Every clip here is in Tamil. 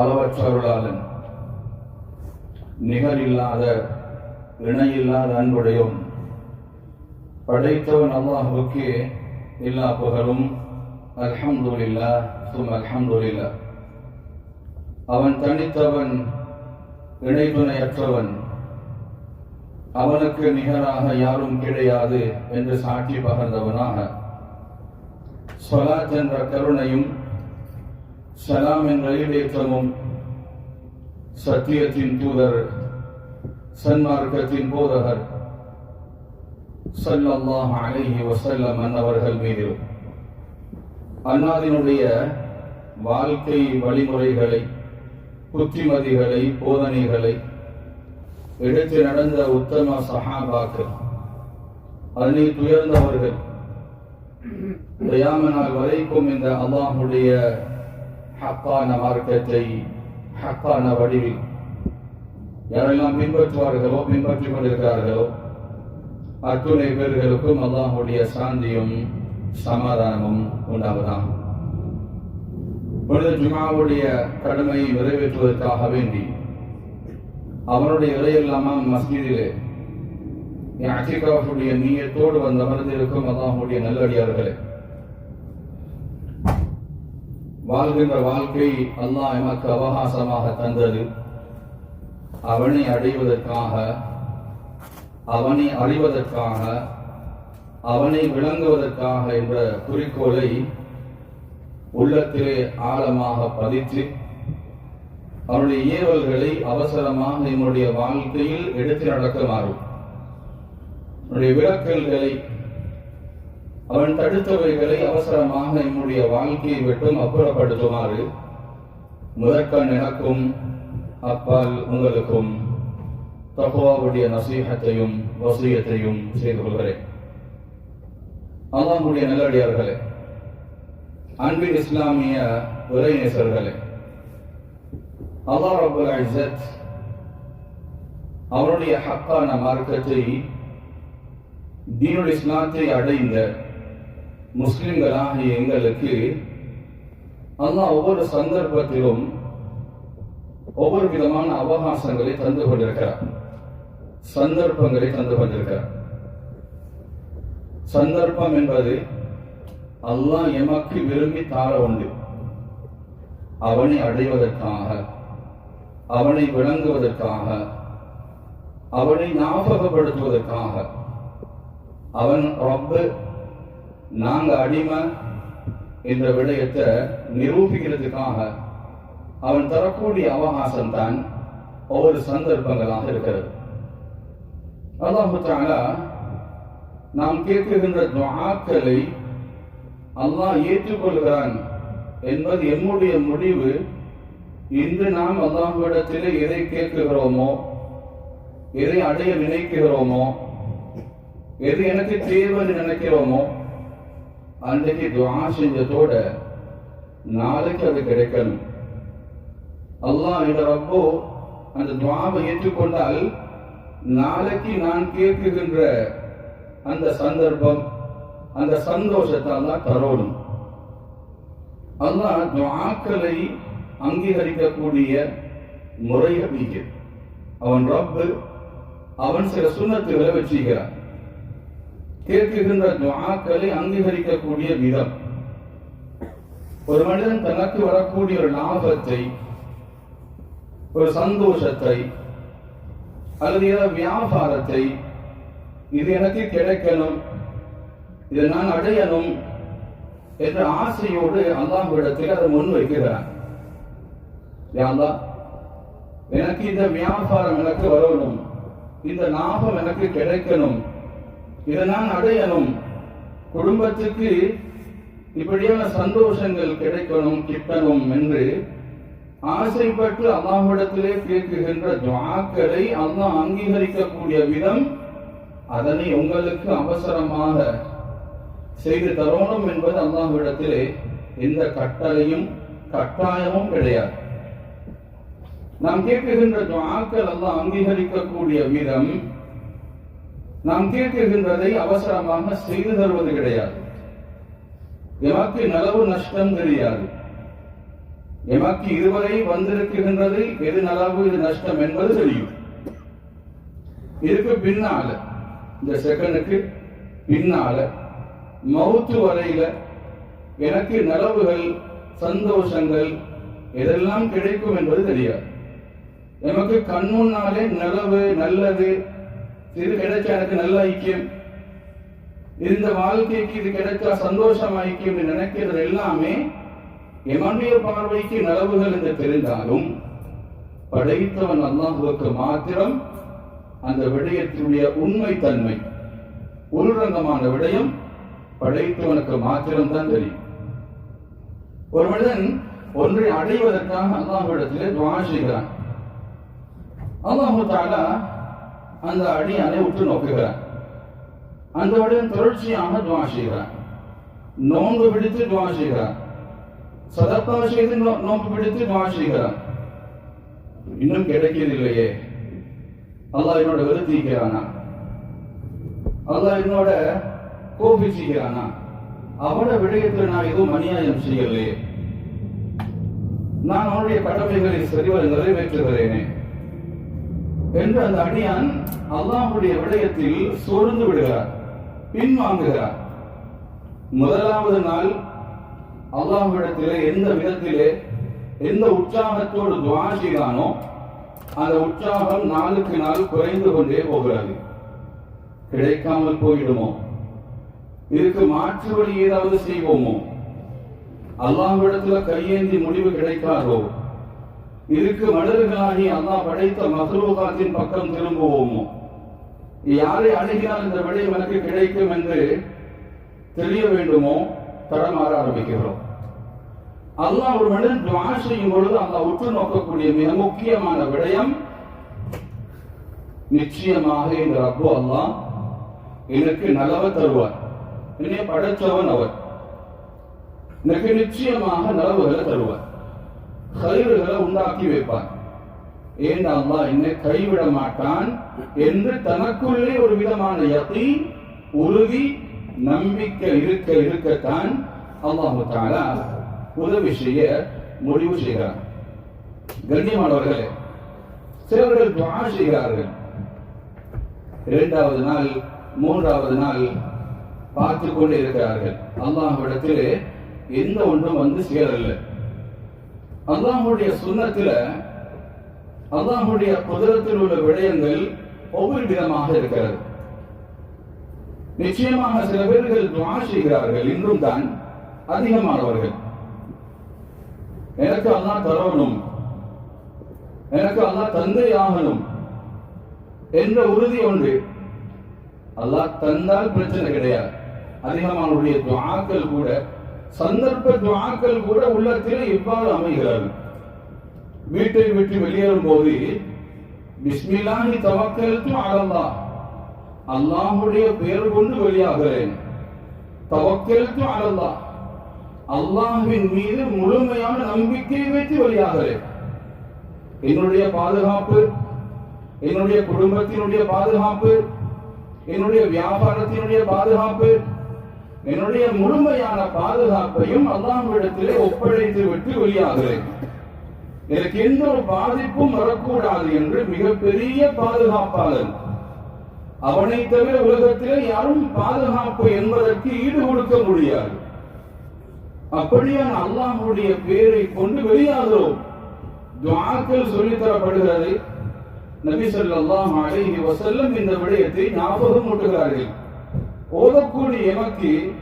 அளவற்றவர்களாலும் நிகரில்லாத இணையில்லாத அன்புடையும் படைத்தவன் அல்லாஹுக்கு எல்லா புகழும். அல்ஹம்துலில்லா சும் அல்ஹம்துலில்லா அவன் தனித்தவன் இணை துணையற்றவன் அவனுக்கு நிகராக யாரும் கிடையாது என்று சாட்சி பகர்ந்தவனாக. சொலாத் என்ற கருணையும் சலாம் என்ற ஈடேற்றமும் சத்தியத்தின் தூதர் சன்மார்க்கத்தின் போதகர் சல்லாஹ் அலஹி வசல்லம் அன்னவர்கள் மீது. அன்னாரினுடைய வாழ்க்கை வழிமுறைகளை புத்திமதிகளை போதனைகளை எடுத்து நடந்த உத்தம சஹாபாக்கள் அதனை துயர்ந்தவர்கள் தயாமனால் வரைக்கும் இந்த அல்லாஹுடைய ஹக்கான மார்க்கத்தை ஹக்கான வடிவில் யாரெல்லாம் பின்பற்றுவார்களோ பின்பற்றிக் கொண்டிருக்கிறார்களோ அத்துணை பேர்களுக்கும் அல்லாஹுடைய சாந்தியும் சமாதானமும் உண்டாவதாம் புனித ஜுமாவுடைய கடமையை நிறைவேற்றுவதற்காக வேண்டி அவனுடைய இறையில்லாம மஸ்ஜிதிலே அச்சிகாவுடைய நீயத்தோடு வந்து அமர்ந்திருக்கும் அல்லாஹுடைய நல்லடியார்களே வாழ்கின்ற வாழ்க்கை அல்லாஹ் எமக்கு அவகாசமாக தந்தது. அவனை அடைவதற்காக அவனை அறிவதற்காக அவனை விளங்குவதற்காக என்ற குறிக்கோளை உள்ளத்திலே ஆழமாக பதித்து அவனுடைய ஏவல்களை அவசரமாக என்னுடைய வாழ்க்கையில் எடுத்து நடக்குமாறு என்னுடைய விளக்கல்களை அவன் தடுத்தவைகளை அவசரமாக என்னுடைய வாழ்க்கையை விட்டும் அப்புறப்படுத்துமாறு முதற்கண் எனக்கும் அப்பால் உங்களுக்கும் தகுவாவுடைய நசீகத்தையும் வசியத்தையும் செய்து கொள்கிறேன். அல்லாஹுடைய நல்லடியார்களே அன்பின் இஸ்லாமிய உரைநேசர்களே அல்லாஹ் ரபுல் அஜத் அவருடைய ஹக்கான மார்க்கத்தை தீனுல் இஸ்லாத்தை அடைந்த முஸ்லிம்களாகிய எங்களுக்கு அல்லாஹ் ஒவ்வொரு சந்தர்ப்பத்திலும் ஒவ்வொரு விதமான அவகாசங்களை தந்து கொண்டிருக்கிறார். சந்தர்ப்பங்களை தந்து கொண்டிருக்கிறார். சந்தர்ப்பம் என்பது அல்லாஹ் எமக்கு விரும்பி தார உண்டு. அவனை அடைவதற்காக அவனை விளங்குவதற்காக அவனை ஞாபகப்படுத்துவதற்காக அவன் ரொம்ப நாங்க அடிமை என்ற விடயத்தை நிரூபிக்கிறதுக்காக அவன் தரக்கூடிய அவகாசம் தான் ஒவ்வொரு சந்தர்ப்பங்களாக இருக்கிறது. அல்லாஹு நாம் கேட்கின்ற துவாக்களை அல்லாஹ் ஏற்றுக்கொள்கிறான் என்பது என்னுடைய முடிவு. இன்று நாம் அல்லாஹ்விடத்திலே எதை கேட்கிறோமோ எதை அடைய நினைக்கிறோமோ எது எனக்கு தேவை நினைக்கிறோமோ அன்றைக்கு துவா செஞ்சதோட நாளைக்கு அது கிடைக்கணும். அல்லாஹ் என்ற ரப்போ அந்த துவாவை ஏற்றுக்கொண்டால் நாளைக்கு நான் கேட்குகின்ற அந்த சந்தர்ப்பம் அந்த சந்தோஷத்தை அல்லாஹ் தரோடும் அல்லாஹ் துவாக்களை அங்கீகரிக்கக்கூடிய முறைய அவன் ரப்பு அவன் சில சுண்ணத்துகளை வச்சுக்கிறான். கேட்கின்ற துவாக்களை அங்கீகரிக்கக்கூடிய விதம். ஒரு மனிதன் தனக்கு வரக்கூடிய ஒரு லாபத்தை ஒரு சந்தோஷத்தை அல்லது ஏதோ வியாபாரத்தை இது எனக்கு கிடைக்கணும் இதை நான் அடையணும் என்ற ஆசையோடு அல்லாஹ்விடத்தில் அதை முன் வைக்கிறான் எனக்கு இந்த வியாபாரம் எனக்கு வரணும் இந்த லாபம் எனக்கு கிடைக்கணும் இதனால் அடையணும். குடும்பத்துக்கு இப்படியான சந்தோஷங்கள் கிடைக்கணும் கிட்டணும் என்று ஆசைப்பட்டு அல்லாஹ்விடத்திலே கேட்குகின்ற துவாக்களை அல்லாஹ் அங்கீகரிக்கக்கூடிய விதம் அதனை உங்களுக்கு அவசரமாக செய்து தரணும் என்பது அல்லாஹ்விடத்திலே எந்த கட்டளையும் கட்டாயமும் கிடையாது. நாம் கேட்குகின்ற துவாக்கள் அல்லாஹ் அங்கீகரிக்கக்கூடிய விதம் நாம் கேட்குகின்றதை அவசரமாக செய்து தருவது கிடையாது. எமக்கு நலவு நஷ்டம் தெரியாது. எமக்கு இதுவரை வந்திருக்கின்றது எது நலவு இது நஷ்டம் என்பது தெரியும். இதுக்கு பின்னால இந்த செகண்டுக்கு பின்னால மவுத்து வரையில எனக்கு நலவுகள் சந்தோஷங்கள் எதெல்லாம் கிடைக்கும் என்பது தெரியாது. நமக்கு கண்முன்னாலே நலவு நல்லது இது கிடைச்சா எனக்கு நல்ல ஐக்கியம். இந்த வாழ்க்கைக்கு இது கிடைச்சா சந்தோஷம் ஐக்கியம் நினைக்கிறது எல்லாமே எமனுடைய பார்வைக்கு நலவுகள் என்று தெரிந்தாலும் படைத்தவன் அல்லாஹுவுக்கு மாத்திரம் அந்த விடயத்தினுடைய உண்மை தன்மை. உள்ரங்கமான விடயம் படைத்தவனுக்கு மாத்திரம் தான் தெரியும். ஒரு மனிதன் ஒன்றை அடைவதற்காக அல்லாஹ்விடத்திலே துவா செய்கிறான். அல்லாஹு தாலா அந்த அடியானை உற்று நோக்குகிறான் அந்த விடயம் தொடர்ச்சியாக துவா செய்கிறான் நோன்பு பிடித்து துவா செய்கிறான் சதப்பா செய்து நோ- நோன்பு பிடித்து துவா செய்கிறான் இன்னும் கிடைக்கவில்லையே. அல்லாஹ் என்னோட வெறுத்திக்கிறானா அல்லாஹ் என்னோட கோபிச்சுக்கிறானா அவட விடயத்தில் நான் எதுவும் அநியாயம் செய்யலையே. நான் அவனுடைய கடமைகளை சரிவர நிறைவேற்றுகிறேனே. என்று அந்த அடியான் அல்லாஹுடைய விடயத்தில் சோர்ந்து விடுகிறார் பின்வாங்குகிறார். முதலாவது நாள் அல்லாஹ்விடத்திலே எந்த விதத்திலே எந்த உற்சாகத்தோடு துவா செய்தானோ அந்த உற்சாகம் நாளுக்கு நாள் குறைந்து கொண்டே போகிறது. கிடைக்காமல் போயிடுமோ? இதுக்கு மாற்று வழி ஏதாவது செய்வோமோ? அல்லாஹ்விடத்துல கையேந்தி முடிவு கிடைக்காதோ? இதுக்கு மலர்களாகி அல்லாஹ் படைத்த மசலூகாத்தின் பக்கம் திரும்புவோமோ? யாரை அணுகினால் இந்த விடை எனக்கு கிடைக்கும் என்று தெரிய வேண்டுமோ? தடமாற ஆரம்பிக்கிறோம். அல்லாஹ் ஒரு மனிதன் துவா செய்யும் பொழுது அல்லாஹ் உற்று நோக்கக்கூடிய மிக முக்கியமான விடயம் நிச்சயமாக இந்த ரப்பு அல்லாஹ் எனக்கு நலவை தருவார். என்னை படைச்சவன் அவர். எனக்கு நிச்சயமாக நலவுகளை தருவார். கயிறுகளை உண்டாக்கி வைப்பான் ஏன் அல்லா என்னை கைவிட மாட்டான் என்று தனக்குள்ளே ஒரு விதமான யத்தி உறுதி நம்பிக்கை இருக்க இருக்கத்தான் அல்லாஹு தாலா உதவி செய்ய முடிவு செய்கிறார் கண்ணியமானவர்களே சிலவர்கள் துவா செய்கிறார்கள். இரண்டாவது நாள் மூன்றாவது நாள் பார்த்து கொண்டு இருக்கிறார்கள். அல்லாஹ்விடத்திலே எந்த ஒன்றும் வந்து சேரலை அல்லாஹுடைய சுண்ணத்துல அல்லாஹுடைய குதிரத்தில் உள்ள விடயங்கள் ஒவ்வொரு விதமாக இருக்கிறது. நிச்சயமாக சில பேர்கள் துவா செய்கிறார்கள் இன்றும் தான் அதிகமானவர்கள். எனக்கு அல்லா தரணும் எனக்கு அல்லா தந்தை ஆகணும் என்ற உறுதி ஒன்று அல்லாஹ் தந்தால் பிரச்சனை கிடையாது. அதிகமானவருடைய துவாக்கள் கூட சந்தர்ப்ப துவாக்கள் கூட உள்ளத்தில் இவ்வாறு அமைகிறது. வீட்டை விட்டு வெளியேறும் போது பிஸ்மில்லாஹி தவக்கல்து அலல்லாஹ். அல்லாஹுடைய பெயர் கொண்டு வெளியாகிறேன். தவக்கல்து அலல்லாஹ். அல்லாஹ்வின் மீது முழுமையான நம்பிக்கை வைத்து வெளியாகிறேன். என்னுடைய பாதுகாப்பு என்னுடைய குடும்பத்தினுடைய பாதுகாப்பு என்னுடைய வியாபாரத்தினுடைய பாதுகாப்பு என்னுடைய முழுமையான பாதுகாப்பையும் அல்லாஹ்விடத்திலே ஒப்படைத்து விட்டு வெளியாகிறேன். எனக்கு எந்த ஒரு பாதிப்பும் வரக்கூடாது என்று மிகப்பெரிய பாதுகாப்பாளன். அவனை தவிர உலகத்திலே யாரும் பாதுகாப்பு என்பதற்கு ஈடு கொடுக்க முடியாது. அப்படியான அல்லாஹுடைய பேரை கொண்டு வெளியாகிறோம். துவாக்கள் சொல்லித் தரப்படுகிறது. நபி ஸல்லல்லாஹு அலைஹி வசல்லம் இந்த விடயத்தை ஞாபகம் ஊட்டுகிறார்கள் ஓதக்கூடிய எமக்கு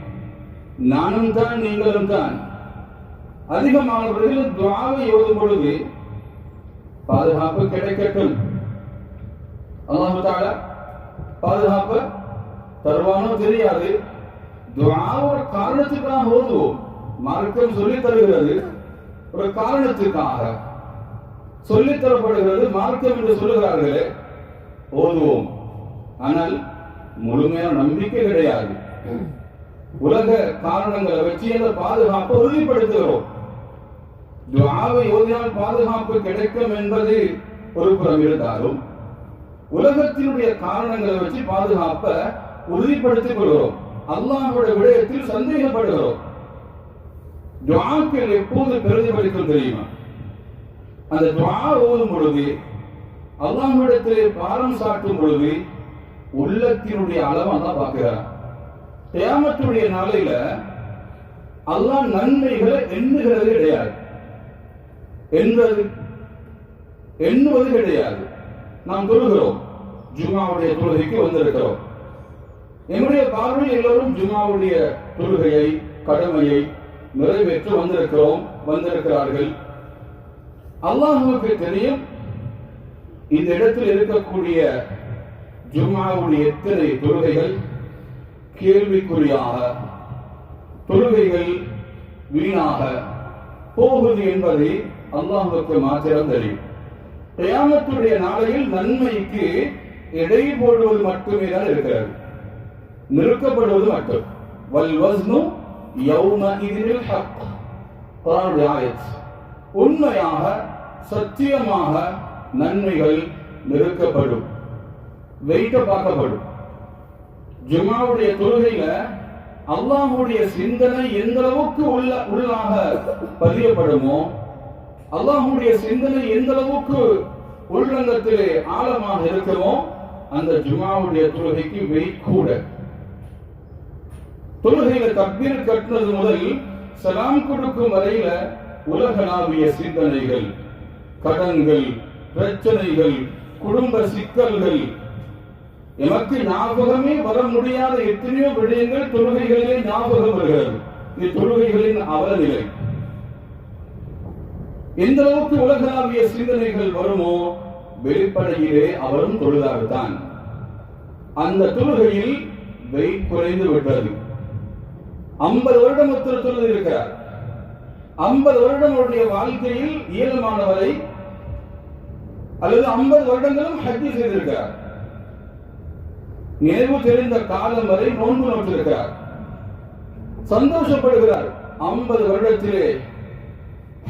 நானும் தான் நீங்களும் தான். அதிகமானவர்கள் துவாவை ஓதும் பொழுது பாதுகாப்பு கிடைக்கட்டும். அல்லாஹால பாதுகாப்பு தருவானோ தெரியாது. துவா ஒரு காரணத்துக்காக ஓதுவோம். மார்க்கம் சொல்லி தருகிறது. ஒரு காரணத்துக்காக சொல்லித் தரப்படுகிறது. மார்க்கம் என்று சொல்லுகிறார்களே ஓதுவோம். ஆனால் முழுமையான நம்பிக்கை கிடையாது. உலக காரணங்களை வச்சு அந்த பாதுகாப்பை உறுதிப்படுத்துகிறோம். துவாவை ஓதினால் பாதுகாப்பு கிடைக்கும் என்பது ஒரு புறம் இருந்தாலும் உலகத்தினுடைய காரணங்களை வச்சு பாதுகாப்பை உறுதிப்படுத்திக் கொள்கிறோம். அல்லாஹோட விடயத்தில் சந்தேகப்படுகிறோம். துவாக்கள் எப்போது பிரதிபலிக்கும் தெரியுமா? அந்த துவா ஓதும் பொழுது அல்லாஹ்விடத்திலே பாரம் சாட்டும் பொழுது உள்ளத்தினுடைய அளவை அல்லாஹ் பார்க்கிறார் கியாமத்துடைய நாளையில அல்லாஹ் நன்மைகளை எண்ணுகிறது கிடையாது. என்பது எண்ணுவது கிடையாது. நாம் தொழுகிறோம். ஜுமாவுடைய தொழுகைக்கு வந்திருக்கிறோம். என்னுடைய பார்வையில் எல்லோரும் ஜுமாவுடைய தொழுகையை கடமையை நிறைவேற்ற வந்திருக்கிறோம் வந்திருக்கிறார்கள். அல்லாஹுவுக்கு தெரியும் இந்த இடத்தில் இருக்கக்கூடிய ஜும்மாவுடைய எத்தனை தொழுகைகள்? கேள்விக்குறியாக. தொழுகைகள் வீணாக போகுது என்பதை அல்லாஹுக்கு மாத்திரம் தெரியும் பிரயாணத்துடைய நாளையில் நன்மைக்கு எடை போடுவது மட்டுமே தான் இருக்கிறது. நிறுக்கப்படுவது மட்டும். வல் வஸ்னு யௌம இதில் ஹக். உண்மையாக சத்தியமாக நன்மைகள் நிறுக்கப்படும் வெயிட்ட பார்க்கப்படும். ஜுமாவுடைய தொழுகையில அல்லாஹுடைய சிந்தனை எந்த அளவுக்கு உள்ள உள்ளாக பதியப்படுமோ அல்லாஹுடைய சிந்தனை எந்த அளவுக்கு உள்ளங்கத்திலே ஆழமாக இருக்குமோ அந்த ஜுமாவுடைய தொழுகைக்கு வெயிட் கூட. தொழுகையில தக்பீர் கட்டினது முதல் சலாம் கொடுக்கும் வரையில உலகளாவிய சிந்தனைகள் கடன்கள் பிரச்சனைகள் குடும்ப சிக்கல்கள் எமக்கு ஞாபகமே வர முடியாத எத்தனையோ விடயங்கள் தொழுகைகளிலே ஞாபகம் வருகிறது. இது தொழுகைகளின் அவலநிலை. எந்த அளவுக்கு உலகளாவிய சிந்தனைகள் வருமோ வெளிப்படையிலே அவரும் தொழுதாகத்தான் அந்த தொழுகையில் வெயிட் குறைந்து விட்டது. ஐம்பது வருடம் ஒருத்தர் தொழுது இருக்கிறார். ஐம்பது வருடம் அவருடைய வாழ்க்கையில் இயலுமானவரை அல்லது ஐம்பது வருடங்களும் ஹஜ்ஜி செய்திருக்கிறார். நினைவு தெரிந்த காலம் வரை நோன்பு நோட்டிருக்கிறார் சந்தோஷப்படுகிறார். ஐம்பது வருடத்திலே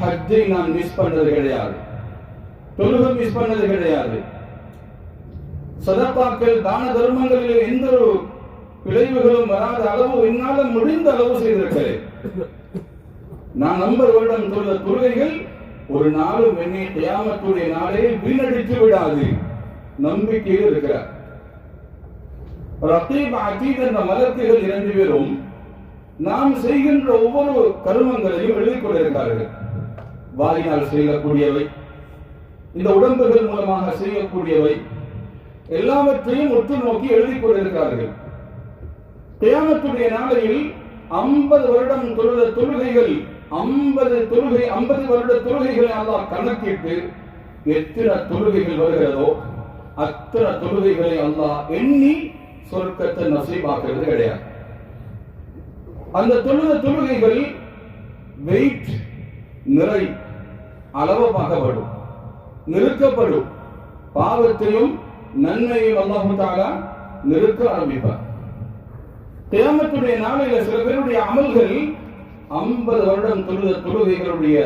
ஹஜ்ஜை நான் மிஸ் பண்ணது கிடையாது. தொழுகை மிஸ் பண்ணது கிடையாது. சதப்பாக்கள் தான தர்மங்களில் எந்த ஒரு விளைவுகளும் வராத அளவு என்னால முடிந்த அளவு செய்திருக்கிறேன். நான் நம்பர் வருடம் தொழுத தொழுகைகள் ஒரு நாளும் என்னை தியாமத்துடைய நாளே வீணடித்து விடாது. நம்பிக்கையில் இருக்கிறார். ரத்தீப் அத்தீத் என்ற மலக்குகள் இரண்டு பேரும் நாம் செய்கின்ற ஒவ்வொரு கருமங்களையும் எழுதி கொண்டிருக்கிறார்கள். வாயினால் செய்யக்கூடியவை இந்த உடம்புகள் மூலமாக செய்யக்கூடியவை எல்லாவற்றையும் உற்று நோக்கி எழுதி கொண்டிருக்கிறார்கள். கியாமத்துடைய நாளையில் ஐம்பது வருடம் தொழுத தொழுகைகள் ஐம்பது தொழுகை ஐம்பது வருட தொழுகைகளை அல்லாஹ் கணக்கிட்டு எத்தனை தொழுகைகள் வருகிறதோ அத்தனை தொழுகைகளை அல்லாஹ் எண்ணி சொர்க்கத்தை நசீபாக்குறது கிடையாது. அந்த தொழுத தொழுகைகள் வெயிட் நிறை அளவு பார்க்கப்படும் நிறுக்கப்படும் பாவத்தையும் நன்மையும் அல்லாஹு தாலா நிறுக்க ஆரம்பிப்பார். தேமத்துடைய நாளையில சில பேருடைய அமல்கள் ஐம்பது வருடம் தொழுத தொழுகைகளுடைய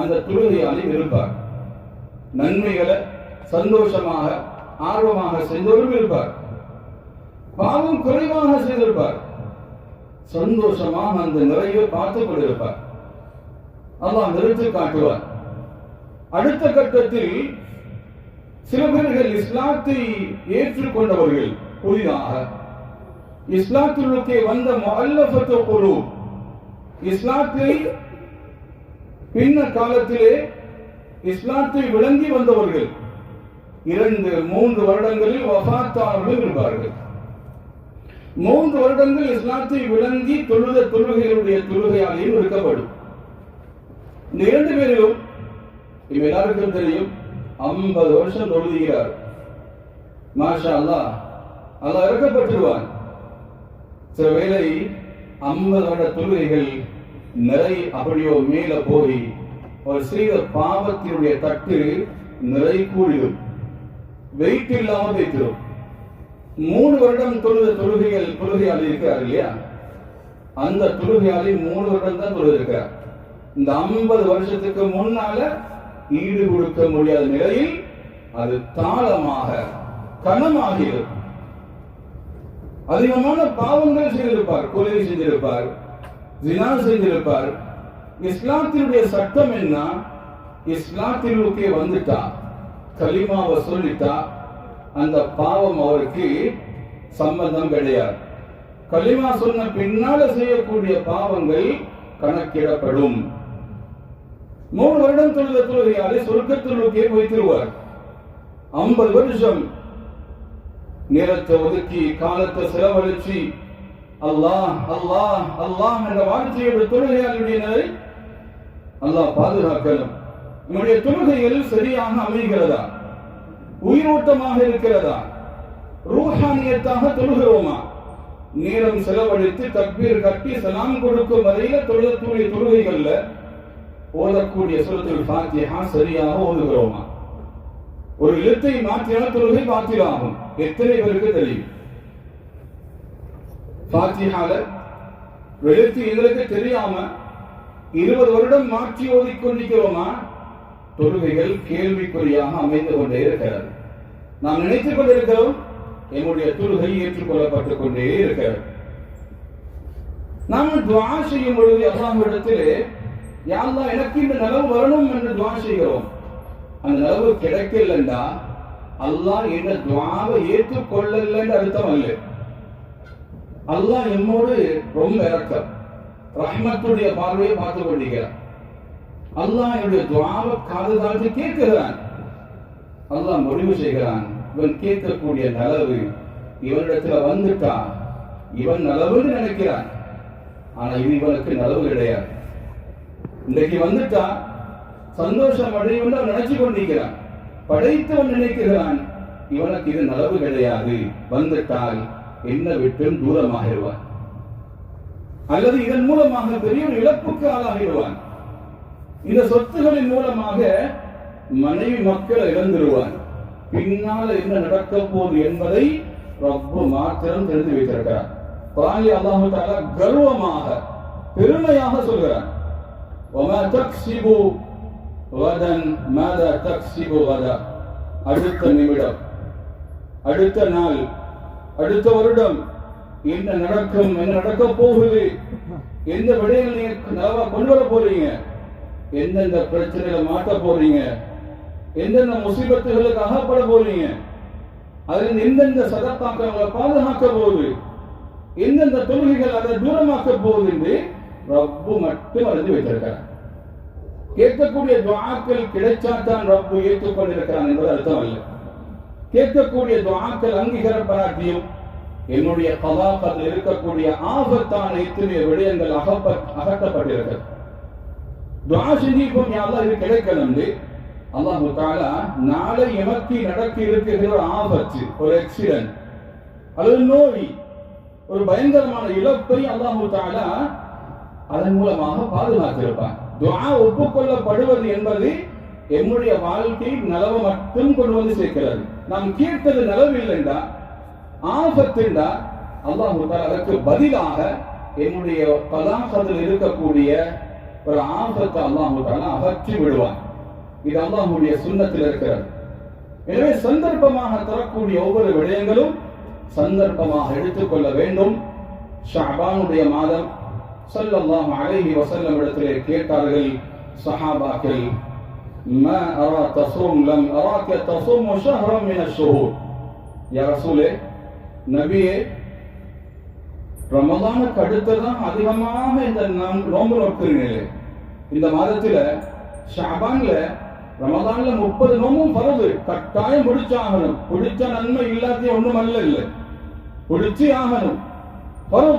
அந்த தொழுகையாலையும் இருப்பார் நன்மைகளை சந்தோஷமாக ஆர்வமாக செஞ்சவரும் இருப்பார். பாவம் குறைவாக செய்திருப்பார். சந்தோஷமாக அந்த நிறைவை பார்த்து கொண்டிருப்பார். அல்லாஹ் நிறுத்தி காட்டுவார். அடுத்த கட்டத்தில் சில பேர்கள் இஸ்லாத்தை ஏற்றுக்கொண்டவர்கள். புதிதாக இஸ்லாத்தினுக்கு வந்த முஅல்லஃபத்து குழு இஸ்லாத்தை பின்ன காலத்திலே இஸ்லாத்தை விளங்கி வந்தவர்கள். இரண்டு மூன்று வருடங்களில் வஃபாத்தானவர்கள் இருப்பார்கள். மூன்று வருடங்கள் இஸ்லாத்தை விளங்கி தொழுத தொழுகைகளுடைய தொழுகையாலையும் இருக்கப்படும் இந்த இரண்டு பேரிலும் இவ எல்லாருக்கும் தெரியும் ஐம்பது வருஷம் தொழுதுகிறார். மாஷா அல்லா அல்லா இறக்கப்பட்டுருவான். சில வேளை ஐம்பது வருட தொழுகைகள் நிறை அப்படியோ மேல போய் ஒரு செய்த பாவத்தினுடைய தட்டு நிறை கூடிடும் வெயிட் இல்லாம வைத்திடும் மூணு வருடம் தொழுது தொழுகைகள் தொழுகையாளி இருக்கிறார் இல்லையா? அந்த தொழுகையாளி மூணு வருடம் தான் தொழுது இருக்கிறார் இந்த ஐம்பது வருஷத்துக்கு முன்னால ஈடு கொடுக்க முடியாத நிலையில் அது தாளமாக கனமாகிறது அதிகமான பாவங்கள் செய்திருப்பார் கொலை செஞ்சிருப்பார் ஜினா செஞ்சிருப்பார் இஸ்லாத்தினுடைய சட்டம் என்ன? இஸ்லாத்தினுக்கே வந்துட்டா கலிமாவை சொல்லிட்டா அந்த பாவம் அவருக்கு சம்பந்தம் கிடையாது. கலிமா சொன்ன பின்னால செய்யக்கூடிய பாவங்கள் கணக்கிடப்படும். மூணு வருடம் தொழுத தொழுகையாலே சொர்க்கத்திற்கே போய் திருவார். ஐம்பது வருஷம் நேரத்தை ஒதுக்கி காலத்தை செலவழிச்சு அல்லாஹ் அல்லாஹ் அல்லாஹ் என்ற வாழ்க்கையோட தொழுகையாளுடைய நிலை அல்லாஹ் பாதுகாக்கணும். நம்முடைய தொழுகைகள் சரியாக அமைகிறதா? உயிரோட்டமாக இருக்கிறதா? ரூஹானியத்தாக தொழுகிறோமா? நேரம் செலவழித்து தக்பீர் கட்டி சலாம் கொடுக்கும் வரையில தொழுகக்கூடிய தொழுகைகள்ல ஓதக்கூடிய சுரத்தில் பாத்தியா சரியாக ஓதுகிறோமா? ஒரு எழுத்தை மாற்றினால் தொழுகை பாத்திலாகும் எத்தனை பேருக்கு தெரியும்? பாத்தியால எழுத்து எங்களுக்கு தெரியாம இருபது வருடம் மாற்றி ஓதிக்கொண்டிருக்கிறோமா? தொழுகைகள் கேள்விக்குறியாக அமைந்து கொண்டே இருக்கிறது. நாம் நினைத்துக் கொண்டிருக்கிறோம் என்னுடைய தொழுகை ஏற்றுக்கொள்ளப்பட்டுக் கொண்டே இருக்கிறது நாம் துவா செய்யும் பொழுது அல்லாஹ்விடத்திலே யாரெல்லாம் எனக்கு இந்த நிலவு வரணும் என்று துவா செய்கிறோம். அந்த நிலவு கிடைக்கலண்டா? அல்லாஹ் என்ன துவாவை ஏற்றுக்கொள்ளலன்னு அர்த்தம் அல்ல. அல்லாஹ் என்னோடு ரொம்ப இறக்கம் ரஹ்மத்துடைய பார்வையை பார்த்து கொண்டிருக்கிறார். அல்லாஹ் என்னுடைய துவாவை காது தாழ்த்து கேட்கிறான். அல்லாஹ் முடிவு செய்கிறான். இவன் கேட்கக்கூடிய நலவு இவனிடத்துல வந்துட்டான். இவன் நலவுன்னு நினைக்கிறான். ஆனா இது இவனுக்கு நலவு கிடையாது. இன்னைக்கு வந்துட்டா சந்தோஷம் அடையும் அவன் நினைச்சு கொண்டிருக்கிறான். படைத்தவன் நினைக்கிறான். இவனுக்கு இது நலவு கிடையாது. வந்துட்டால் என்ன விட்டும் தூரமாகிடுவான். அல்லது இதன் மூலமாக பெரிய ஒரு இழப்புக்கு ஆளாகிடுவான். இந்த சொத்துகளின் மூலமாக மனைவி மக்களை இழந்துருவான். பின்னால என்ன நடக்க போகுது என்பதை ரப்பு மாத்திரம் தெரிந்து வைத்திருக்கிறார் குரானில் அல்லாஹு தஆலா கர்வமாக பெருமையாக சொல்கிறான் وما تكسب غدا ماذا تكسب غدا அடுத்த நிமிடம் அடுத்த நாள் அடுத்த வருடம் என்ன நடக்கும் என்ன நடக்க போகுது எந்த விடயங்கள் நீங்க நலவா கொண்டு வர போறீங்க எந்தெந்த பிரச்சனையில மாட்ட போறீங்க எந்தெந்த முசீபத்துகளுக்கு அகப்பட போறீங்க? அதில் எந்தெந்த சதத்தாக்கங்களை பாதுகாக்க போகுது எந்தெந்த தொழுகைகள் அதை தூரமாக்க போகுது என்று ரப்பு மட்டும் அறிந்து வைத்திருக்கிறார். கேட்கக்கூடிய துவாக்கள் கிடைச்சால்தான் ரப்பு ஏற்றுக்கொண்டிருக்கிறான் என்பது அர்த்தம் அல்ல. கேட்கக்கூடிய துவாக்கள் அங்கீகரப்படாட்டியும் என்னுடைய கலாபத்தில் இருக்கக்கூடிய ஆபத்தான இத்தனை விடயங்கள் அகப்ப அகற்றப்பட்டிருக்கிறது. துவா செஞ்சிப்போம் யாரெல்லாம் இது கிடைக்கணும் அல்லாஹு தாலா நாளை எமக்கு நடக்க இருக்கிற ஒரு ஆபத்து ஒரு ஆக்சிடென்ட் அல்லது நோய் ஒரு பயங்கரமான இழப்பை அல்லாஹு தாலா அதன் மூலமாக பாதுகாத்திருப்பார் துவா ஒப்புக்கொள்ளப்படுவது என்பது எம்முடைய வாழ்க்கை நலவு மட்டும் கொண்டு வந்து சேர்க்கிறது. நாம் கேட்டது நலவில்லைண்டா? ஆபத்துண்டா? அல்லாஹு தாலா அதற்கு பதிலாக என்னுடைய பதாசத்தில் இருக்கக்கூடிய ஒரு ஆபத்தை அல்லாஹு தாலா அகற்றி விடுவான் இது அல்லாஹுடைய சுண்ணத்தில் இருக்கிறது எனவே சந்தர்ப்பமாக தரக்கூடிய ஒவ்வொரு விடயங்களும் சந்தர்ப்பமாக எடுத்துக்கொள்ள வேண்டும் ஷாபானுடைய மாதம் ஸல்லல்லாஹு அலைஹி வஸல்லம் இடத்திலே கேட்டார்கள் சஹாபாக்கள் ما أرى تصوم لم أراك تصوم شهرا من الشهور يا رسولே நபியே ரமதானுக்கு அடுத்ததான் அதிகமாக இந்த நாம் நோன்பு நோக்கிறீங்களே இந்த மாதத்துல ஷாபான்ல ரமதான்ல முப்பது நோம்பும் பரவு கட்டாயம் முடிச்சாகணும் பிடிச்ச நன்மை இல்லாத்தையும் ஒண்ணும் அல்ல இல்ல. பிடிச்சி ஆகணும். பரவு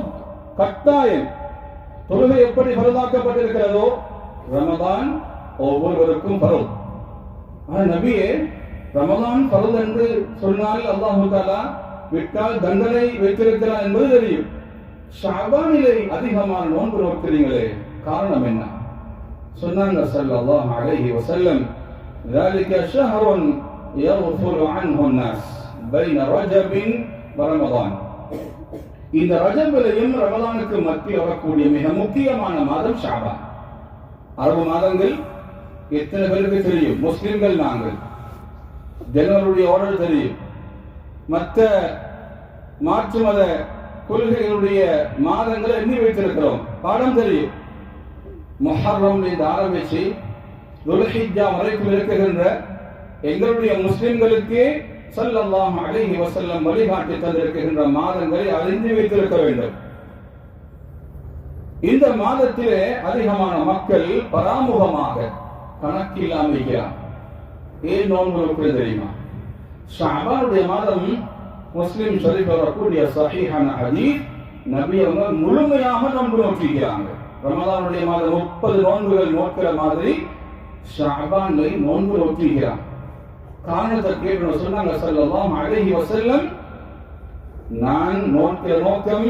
கட்டாயம். தொழுகை எப்படி பரதாக்கப்பட்டிருக்கிறதோ ரமதான் ஒவ்வொருவருக்கும் பரவு ஆனால் நபியே ரமதான் பரவு என்று சொன்னால் அல்லாஹு தாலா விட்டால் தண்டனை வைத்திருக்கிறான் என்பது தெரியும். ஷாபானிலே அதிகமான நோன்பு நோக்கிறீங்களே. காரணம் என்ன? சொன்னாங்க சல்லாஹ் அழகி வசல்லம் ذلك شهر يغفر عنه الناس بين رجب ورمضان இந்த ரஜபிலையும் ரமலானுக்கு மத்தியில் வரக்கூடிய மிக முக்கியமான மாதம் ஷாபான் அரபு மாதங்கள் எத்தனை பேருக்கு தெரியும் முஸ்லிம்கள் நாங்கள் ஜனங்களுடைய ஆர்டர் தெரியும் மற்ற மாற்று மத கொள்கைகளுடைய மாதங்களை எண்ணி வைத்திருக்கிறோம் பாடம் தெரியும் முஹர்ரம் இருந்து ஆரம்பிச்சு துல்ஹிஜா வரைக்கும் இருக்குகின்ற எங்களுடைய முஸ்லிம்களுக்கு சல்லல்லாஹ் அலைஹி வஸல்லம் வழிகாட்டி தந்திருக்கின்ற மாதங்களை அறிந்து வைத்திருக்க வேண்டும். இந்த மாதத்திலே அதிகமான மக்கள் பராமுகமாக கணக்கில்லாமல் இருக்கிறார் ஏன் நோன்பு நோக்குறது தெரியுமா? ஷாபானுடைய மாதம் முஸ்லிம் ஷரீஃப் வரக்கூடிய சஹீஹான ஹதீஸ் நபி அவங்க முழுமையாக நோன்பு நோக்கிக்கிறாங்க ரமதானுடைய மாதம் முப்பது நோன்புகள் நோக்கிற மாதிரி ஷாபான்லை நோன்பு நோக்கிக்கிறாங்க காரணத்தை கேட்டு சொன்னாங்க சொல்லலாம் அழகி வசல்லம் நான் நோக்கிற நோக்கம்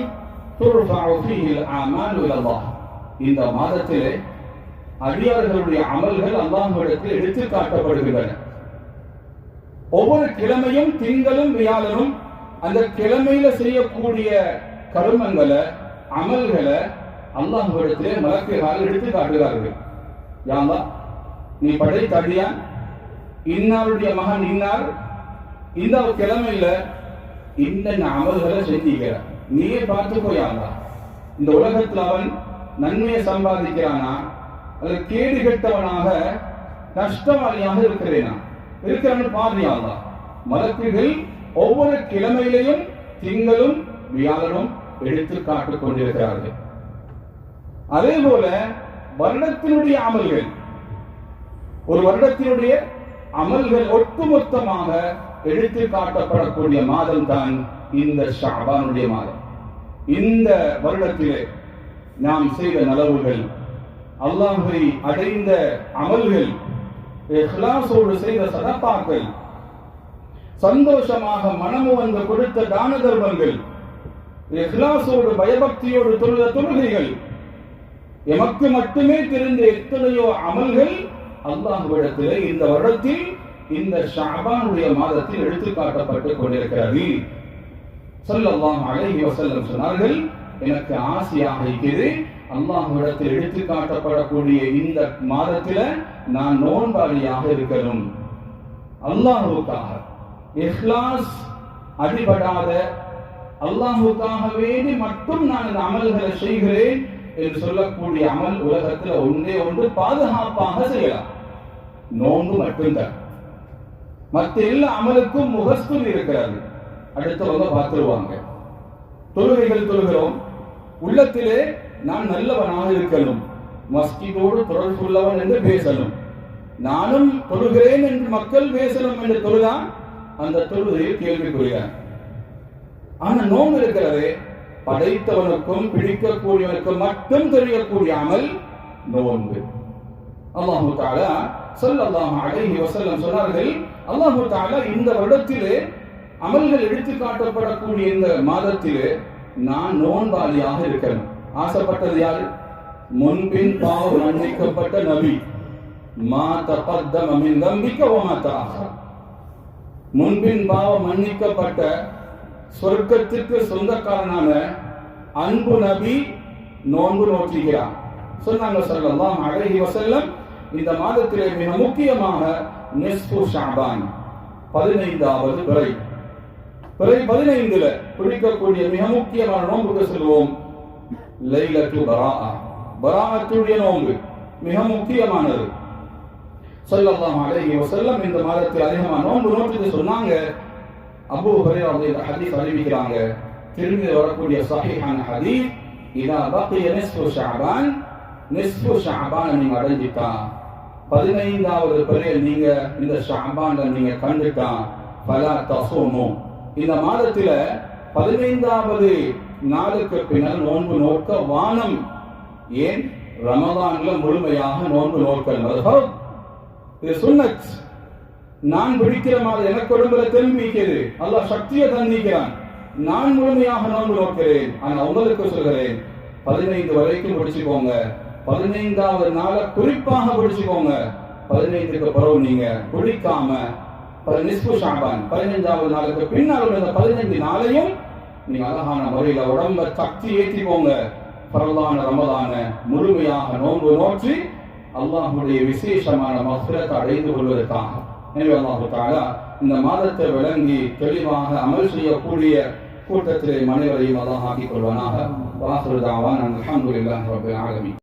இந்த மாதத்திலே அடியார்களுடைய அமல்கள் அல்லாஹிடத்தில் எடுத்து காட்டப்படுகின்றன. ஒவ்வொரு கிழமையும் திங்களும் வியாழனும் அந்த கிழமையில செய்யக்கூடிய கருமங்களை அமல்களை அல்லாஹிடத்திலே மலக்குகள் எடுத்து காட்டுகிறார்கள். யாந்தா நீ படைத்த அடியான். இன்னாருடைய மகன் இன்னார். இந்த கிழமையில இன்னென்ன அமல்களை செஞ்சிக்கிற நீயே பார்த்து போயாங்களா இந்த உலகத்தில் அவன் நன்மையை சம்பாதிக்கிறானா? அல்லது கேடு கெட்டவனாக நஷ்டவாளியாக இருக்கிறேனா? இருக்கிறவன் பாருயாங்களா மலக்குகள் ஒவ்வொரு கிழமையிலையும் திங்களும் வியாழனும் எடுத்து காட்டுக் கொண்டிருக்கிறார்கள். அதே போல வருடத்தினுடைய அமல்கள். ஒரு வருடத்தினுடைய அமல்கள் ஒட்டுமொத்தமாக எடுத்து காட்டப்படக்கூடிய மாதம் தான் இந்த ஷாபானுடைய மாதம். இந்த வருடத்திலே நாம் செய்த நலவுகள் அல்லாஹை அடைந்த அமல்கள் இஹ்லாஸோடு செய்த சதப்பாக்கள் சந்தோஷமாக மனமு வந்து கொடுத்த தான தர்மங்கள் இஹ்லாஸோடு பயபக்தியோடு தொழுத தொழுகைகள் எமக்கு மட்டுமே தெரிந்த எத்தனையோ அமல்கள் அல்லாஹ்விடத்திலே இந்த வருடத்தில் இந்த ஷாபானுடைய மாதத்தில் எடுத்து காட்டப்பட்டுக் கொண்டிருக்கிறது. ஸல்லல்லாஹு அலைஹி வஸல்லம் சொன்னார்கள் எனக்கு ஆசையாக இருக்கிறது அல்லாஹுவிடத்தில் எடுத்து காட்டப்படக்கூடிய இந்த மாதத்தில நான் நோன்பாளியாக இருக்கணும். அல்லாஹுக்காக. இஹ்லாஸ் அடிபடாத அல்லாஹுக்காக வேண்டி மட்டும் நான் இந்த அமல்களை செய்கிறேன் என்று சொல்லக்கூடிய அமல் உலகத்தில் ஒன்றே ஒன்று பாதுகாப்பாக செய்யலாம். நோன்பு மட்டும்தான். மற்ற எல்லா அமலுக்கும் முகஸ்துல் இருக்கிறார்கள். அடுத்தவங்க பார்த்துருவாங்க. தொழுகைகள் தொழுகிறோம். உள்ளத்திலே நான் நல்லவனாக இருக்கணும். மஸ்கிதோடு தொடர்பு உள்ளவன் என்று பேசணும். நானும் தொழுகிறேன் என்று மக்கள் பேசணும் என்று தொழுதான் அந்த தொழுகையை கேள்விக்குரியார் ஆனா நோன்பு இருக்கிறதே படைத்தவனுக்கும் பிடிக்கக்கூடியவனுக்கும் மட்டும் தெரியக்கூடிய அமல் நோன்பு. அல்லாஹு தாலா ஸல்லல்லாஹு அலைஹி வஸல்லம் சொன்னார்கள் அல்லாஹு தாலா இந்த வருடத்திலே அமல்கள் எடுத்து காட்டப்படக்கூடிய இந்த மாதத்திலே நான் நோன்பாளியாக இருக்கிறேன். ஆசைப்பட்டது யார்? முன்பின் பாவம் மன்னிக்கப்பட்ட நபி. மா தகத்தம மின் தம்பிக்க வமா முன்பின் பாவம் மன்னிக்கப்பட்ட சொர்க்கத்திற்கு சொந்தக்காரனான அன்பு நபி நோன்பு நோக்குகிறார். சொன்னாங்க சொல்லலாம் அழகி வசல்லம் இந்த மாதத்திலே மிக முக்கியமான நெஸ்பு ஷாபான் பதினைந்தாவது பிறை. பிறை பதினைந்துல பிடிக்கக்கூடிய மிக முக்கியமான நோன்புக்கு செல்வோம். லைலத்து பராஅ பராஅத்துடைய நோன்பு மிக முக்கியமானது. சொல்லலாம் அழகிய செல்லம் இந்த மாதத்தில் அதிகமாக நோன்பு நோக்கிட்டு சொன்னாங்க. அபூ ஹுரைரா இந்த ஹதீஸ் அறிவிக்கிறாங்க. திரும்பி வரக்கூடிய சஹீஹான ஹதீஸ் இதா பக்கிய நிஸ்ஃபு ஷஅபான் நிஸ்ஃபு ஷஅபான் நீங்க அடைஞ்சிட்டான். பதினைந்தாவது பிறையில் நீங்க இந்த ஷஅபான்ல நீங்க கண்டுட்டா பல தஸூமு இந்த மாதத்துல பதினைந்தாவது நாளுக்கு பின்னர் நோன்பு நோக்க வானம். ஏன்? ரமதான்ல முழுமையாக நோன்பு நோக்க இது சுன்னத். நான் பிடிக்கிற மாதிரி எனக்கு உடம்புல திரும்பிக்கிறது அல்லாஹ் சக்தியை தந்திக்கிறான். நான் முழுமையாக நோன்பு நோக்கிறேன். ஆனா உங்களுக்கு சொல்கிறேன் பதினைந்து வரைக்கும் முடிச்சுக்கோங்க. பதினைந்தாவது நாளை குறிப்பாக பிடிச்சுக்கோங்க. பதினைந்துக்கு பிறகு நீங்க குடிக்காம நிஸ்பு ஷாபான் பதினைஞ்சாவது நாளுக்கு பின்னால் உள்ள இந்த பதினைந்து நாளையும் நீங்க அழகான முறையில உடம்ப சக்தி ஏற்றிக்கோங்க பரவலான ரமதான முழுமையாக நோன்பு நோற்றி அல்லாஹுடைய விசேஷமான மசுரத்தை அடைந்து கொள்வதற்காக. எனவே அல்லாஹுக்காக இந்த மாதத்தை விளங்கி தெளிவாக அமல் செய்யக்கூடிய கூட்டத்திலே மனிதரையும் அல்லாஹ் ஆக்கிக் கொள்வனாக வாசுதாவான் அல்ஹம்துலில்லாஹி ஆகமி